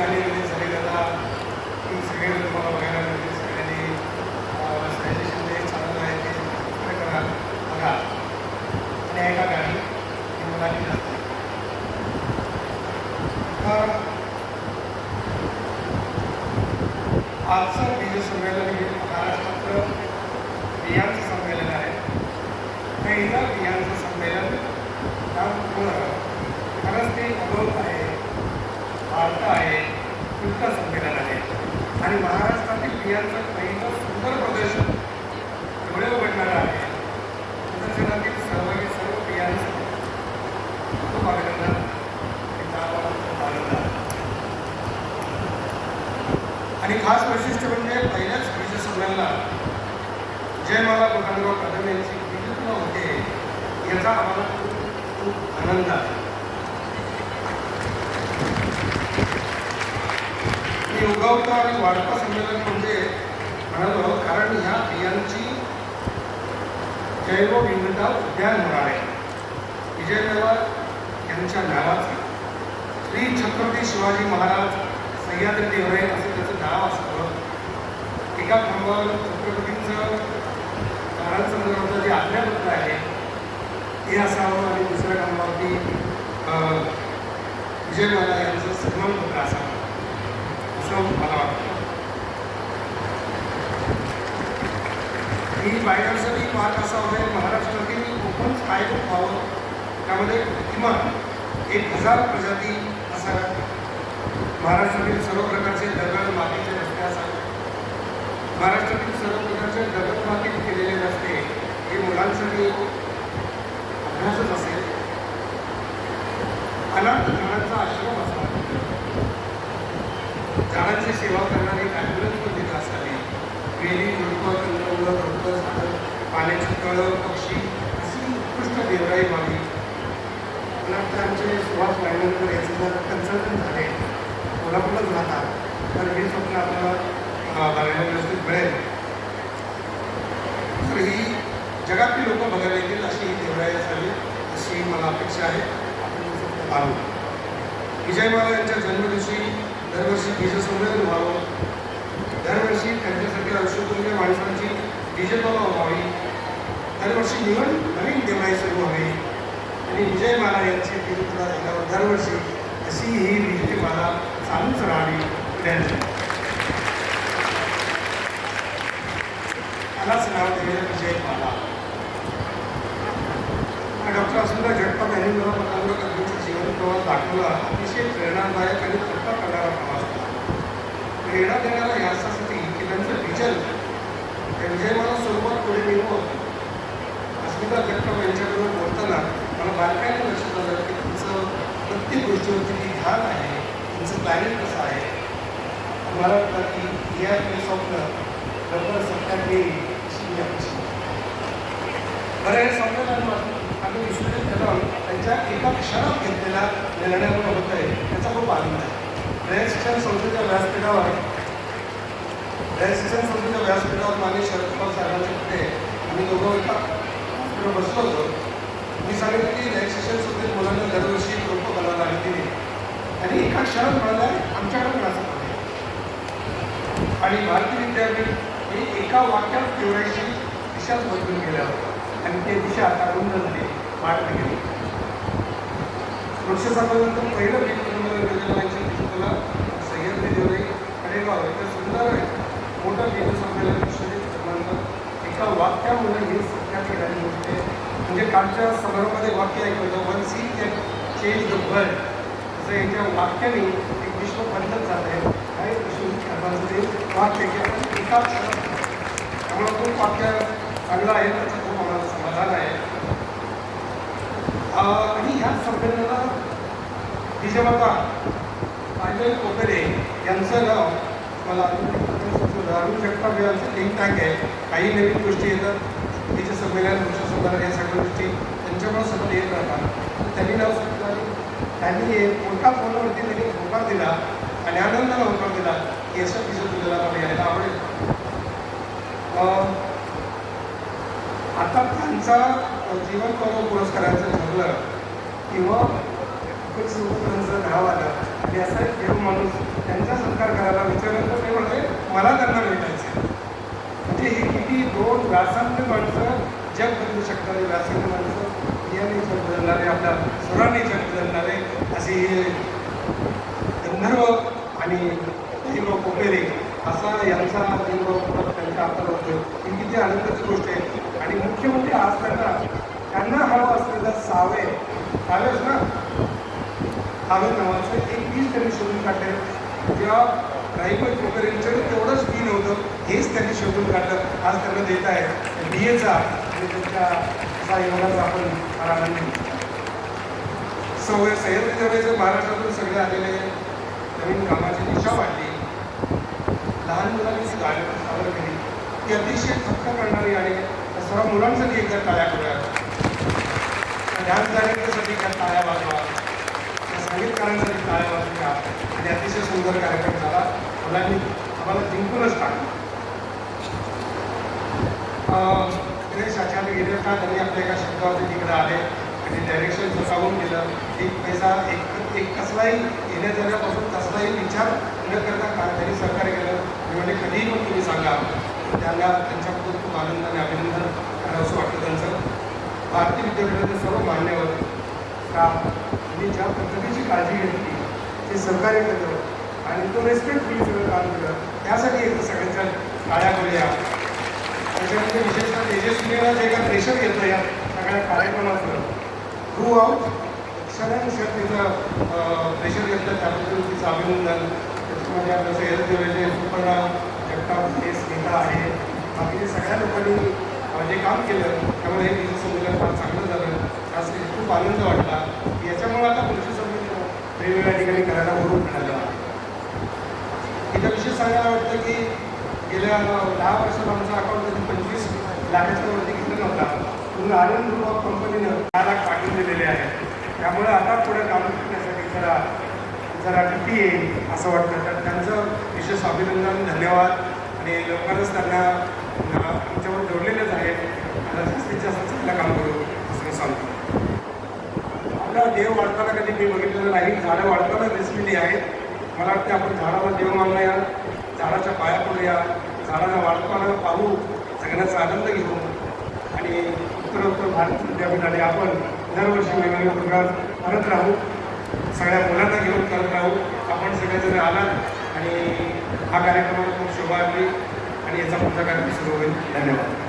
ती म्हणजे सगळे तुम्हाला बघायला मिळते सगळ्यांनी अं, शिंदे चांगलं आहे ते करा बघा. आणि ऐका गाणी मुलांनी तर आजचं बीज संमेलन हे महाराष्ट्रातलं बियांचं संमेलन आहे. पहिलं बियांचं संमेलन त्यामुळं खरंच ते अलोक आहे वार्ता आहे कृष्ण संमेलन आहे. आणि महाराष्ट्रातील बियांचं पहिलं सुंदर प्रदर्शन डोळे उघडणारं आहे. प्रदर्शनातील सहभागी सर्व बियांचं खूप अभिनंदन आणि खास वैशिष्ट्य म्हणजे पहिल्याच कृषी संमेलनात जयमाला बगांगराव कदम यांची विद्युत्व होते याचा आम्हाला खूप खूप आनंद आहे. उगवता आणि वाढता संमेलन म्हणजे म्हणालो कारण ह्या बियांची जैवविविधता उद्यान होणार आहे. विजयमेवा यांच्या नावाची. श्री छत्रपती शिवाजी महाराज सह्याद्री देवरे असं त्याचं नाव असतं. एका खांबावर छत्रपतींचं महाराजांसंदर्भातलं जे आज्ञापत्र आहे ते असावं आणि दुसऱ्या खांबावरती अं, विजयमाला यांचं सन्मानपत्र असावं. असं मला वाटतं. ही बायकांसाठी पाहत असावं महाराष्ट्रातील कोकण स्थायिक व्हावं त्यामध्ये किमान एक हजार प्रजाती असा महाराष्ट्रातील सर्व प्रकारचे दगड मातीचे रस्ते असावे महाराष्ट्रातील सर्व प्रकारचे दगड मातीत केलेले रस्ते हे मुलांसाठी अभ्यासच असेल. अनंत झाडांचा आश्रम असावा झाडांची सेवा करणारे ॲम्ब्युलन्स पण तिथं वेली झुडपं कंदमुळं झाडं पाण्याची तळं पक्षी अशी उत्कृष्ट देवराई व्हावी मला आमचे सुभाष वायनकर याचे जर कन्सल्टंट झाले कोल्हापूरच राहतात तर हे स्वप्न आपल्याला बघायला व्यवस्थित मिळेल. तर ही जगातली लोक बघायला येतील अशी ही देवराई असावी अशी मला अपेक्षा आहे. आपण हे विजय पाहू यांच्या जन्मदिवशी दरवर्षी बीज संमेलन व्हावं. दरवर्षी त्यांच्यासाठी औषधोग्य माणसांची बीजतोला व्हावी. दरवर्षी निवड नवीन देवाई सुरू व्हावी. आणि विजयमाला यांची बिरुद्ध झाल्यावर दरवर्षी अशी ही विजयमाला चालूच राहावी. विनंती त्यालाच नाव दिलेलं विजयमाला डॉक्टर सुंदर जगताप यांनी मला पतंग जीवन प्रवास दाखवला. अतिशय प्रेरणादायक आणि थक्का करणारा प्रवास होता प्रेरणा देणारा यासाठी की त्यांचं विजन. त्या विजयमाला स्वरूपात पुढे नेमं अस्मिता जगताप यांच्याबरोबर बोलताना मला बारकाईने लक्षात आलं की तुमचं प्रत्येक गोष्टीवरती ती ध्यान आहे तुमचं प्लॅनिंग कसं आहे? मला वाटतं की या आपली स्वप्न लवकर सत्यात येईल अशी अपेक्षा बरं हे संमेलन आम्ही विश्वजित कदम त्यांच्या एका क्षणात घेतलेल्या निर्णयामुळे होत आहे. त्याचा खूप आनंद आहे. रयत शिक्षण संस्थेच्या व्यासपीठावर शिक्षण संस्थेच्या व्यासपीठावर माने शरद पवार साहेबांच्या कुठे आम्ही दोघं एका व्यासपीठावर बसलो होतो. मी सांगितलं की रयत शिक्षण संस्थेत मुलांना दरवर्षी एक रोपं बनवायला आली दिली आणि एका क्षणात म्हणाला आमच्याकडे पण असं पाहिजे आणि भारतीय विद्यापीठ हे एका वाक्यात तेवढ्याशी दिशाच बदलून गेल्या होत्या. आणि ते दिशा आता रुंद झाली वाढ गेली. वृक्ष संमेलनानंतर पहिलं पीक संमेलन तुला दिवसाला सह्याद्री देवळी कडेगाव इथं सुंदर आहे मोठं पीक संमेलन विश्वजित कदमांचं त्यामुळे हे ही ठिकाणी येणारी म्हणजे कालच्या समारोहामध्ये वाक्य ऐकलं one she can change the world असं याच्या वाक्याने एक विश्व बदलत जात आहे आणि विश्वजित कदमांचं वाक्य की आपण एका क्षणात त्यामुळे खूप वाक्य चांगलं आहे त्याचं खूप आम्हाला समाधान आहे. आणि ह्या संमेलनाला विजयमाता पांडे कोपेरे यांचं नाव मला अरुण जगताप यांचं थिंक टँक आहे काही नवीन गोष्टी येतात. तिचे संमेलन वृक्ष या सगळ्या गोष्टी त्यांच्यामुळे सतत येत राहतात. त्यांनी नाव सुचलं त्यांनी एक मोठा फोनवरती त्यांनी होकार दिला आणि आनंदाला होकार दिला की असं तिचं दिलेला मला यायला आवडेल. अं, आता त्यांचा जीवन गौरव पुरस्काराचं ठरलं किंवा त्यांचं नाव आलं. आणि असा एक माणूस त्यांचा सत्कार करायला विचारलं. तर ते म्हणजे मला त्यांना भेटायचं म्हणजे ही किती दोन व्यासांनी माणसं जग बदलू शकणारे व्यासांनी माणसं याने जग बदलणारे आपल्या स्वराने जग बदलणारे असे हे गंधर्व आणि हिरो कोपेरे असा यांचा भीमराव त्यांच्या हातात होतो ही किती आनंदाची गोष्ट आहे. आणि मुख्य म्हणजे आज त्यांना त्यांना हवं असलेलं सावे सावेच ना? सावे नावाचं एक बीज त्यांनी शोधून काढले जेव्हा राहीबाई कोपेरेंचं तेवढंच फील होतं हेच त्यांनी शोधून काढलं. आज त्यांना देत आहे बी एचा आणि त्यांच्या असा आपण फार आनंद घेतो सह्याद्री जवळचे महाराष्ट्रातून सगळे आलेले नवीन कामाची दिशा वाढली लहान मुलांनी सुद्धा सादर केली. ती अतिशय थक्क करणारी आणि सर्व मुलांसाठी एकदा टाळ्या करूयात ध्यान जाणीसाठी त्या टाळ्या वाजवा. त्या संगीतकारांसाठी टाळ्या वाजवल्या आणि अतिशय सुंदर कार्यक्रम झाला. मुलांनी आम्हाला जिंकूनच टाकलं. अं, गणेश आचार्य गेले का त्यांनी आपल्या एका शब्दावरती तिकडे आले आणि डायरेक्शन स्वतःहून केलं एक पैसा एक एक कसलाही येण्या जाण्यापासून कसलाही विचार न करता का त्यांनी सहकार्य केलं म्हणजे कधीही पण तुम्ही सांगा. त्यांना त्यांच्याबद्दल खूप आनंद आणि अभिनंदन करावं असं वाटतं त्यांचं. भारतीय विद्यापीठाचे सर्व मान्यवर का त्यांनी ज्या पद्धतीची काळजी घेतली ते सहकार्य केलं. आणि तो रेस्पेक्टफुली सगळं काम केलं. त्यासाठी एकदा सगळ्यांच्या काळ्या करूया. त्याच्यामध्ये विशेषतः तेजस्वीला जे काय प्रेशर येतं या सगळ्या कार्यक्रमाचं थ्रू आउट सगळ्यांनुसार तिचं प्रेशर घेतलं त्याबद्दल तिचं अभिनंदन. त्याच्यामध्ये आपलं सह्याद्री देवाचे सुपर्णा जगताप हे स्नेहा आहे. बाकीचे सगळ्या लोकांनी जे काम केलं त्यामुळे हे तिचं संमेलन फार चांगलं झालं. त्यासाठी खूप आनंद वाटला. याच्यामुळे आता पुढचे संमेलन वेगवेगळ्या ठिकाणी करायला बोलून मिळालं. सांगायला वाटतं की गेल्या दहा वर्षात आमचा अकाउंट कधी पंचवीस लाखाच्या वरती घेतलं नव्हता. म्हणून आनंद ग्रुप ऑफ कंपनीनं दहा लाख पाठवून दिलेले आहे. त्यामुळे आता पुढे काम करण्यासाठी जरा जरा किती येईल असं वाटतं. तर त्यांचं विशेष अभिनंदन धन्यवाद. आणि लवकरच त्यांना आमच्यावर जोडलेलेच आहेत आता जास्तीत जास्त चांगलं काम करू असं मी सांगतो. आपला देव वाढताना कधी मी बघितलेलं नाही. झाडं वाढताना दिसलेली आहेत. मला वाटते आपण झाडाला देव मानूया झाडाच्या पाया पडूया झाडाला वाढताना पाहू सगळ्यांचा आनंद घेऊ. आणि उत्तर उत्तर भारत विद्यापीठाने आपण दरवर्षी वेगवेगळे प्रोग्राम करत राहू. सगळ्या मुलांना घेऊन करत राहू. आपण सगळेजण आलात आणि हा कार्यक्रमाला खूप शोभा आली आणि याचा पुढचा कार्यक्रम सुरू होईल. धन्यवाद.